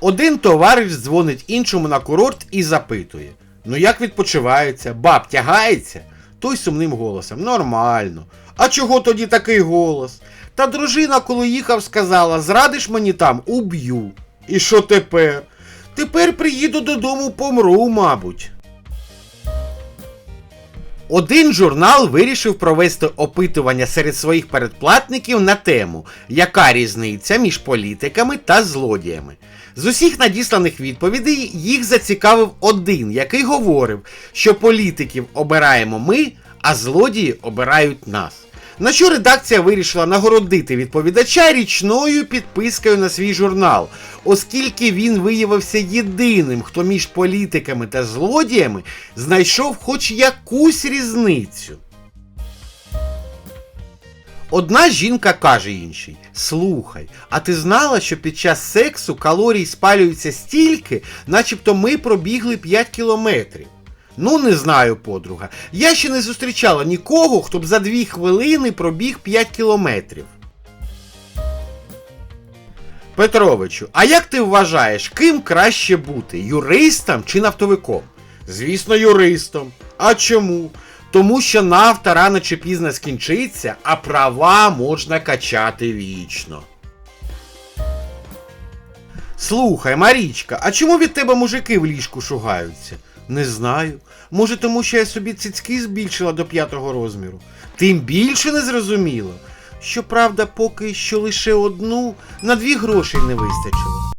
Один товариш дзвонить іншому на курорт і запитує: Ну як відпочивається? Баб тягається? Той сумним голосом. Нормально. А чого тоді такий голос? Та дружина, коли їхав, сказала: зрадиш мені там, уб'ю. І що тепер? Тепер приїду додому, помру, мабуть. Один журнал вирішив провести опитування серед своїх передплатників на тему, яка різниця між політиками та злодіями. З усіх надісланих відповідей їх зацікавив один, який говорив, що політиків обираємо ми, а злодії обирають нас. На що редакція вирішила нагородити відповідача річною підпискою на свій журнал, оскільки він виявився єдиним, хто між політиками та злодіями знайшов хоч якусь різницю. Одна жінка каже іншій: Слухай, а ти знала, що під час сексу калорій спалюється стільки, начебто ми пробігли 5 кілометрів. Ну, не знаю, подруга. Я ще не зустрічала нікого, хто б за 2 хвилини пробіг 5 кілометрів. Петровичу, а як ти вважаєш, ким краще бути юристом чи нафтовиком? Звісно, юристом. А чому? Тому що нафта рано чи пізно скінчиться, а права можна качати вічно. Слухай, Марічка, а чому від тебе мужики в ліжку шугаються? Не знаю. Може, тому що я собі цицьки збільшила до п'ятого розміру. Тим більше не зрозуміло. Щоправда, поки що лише одну, на дві грошей не вистачило.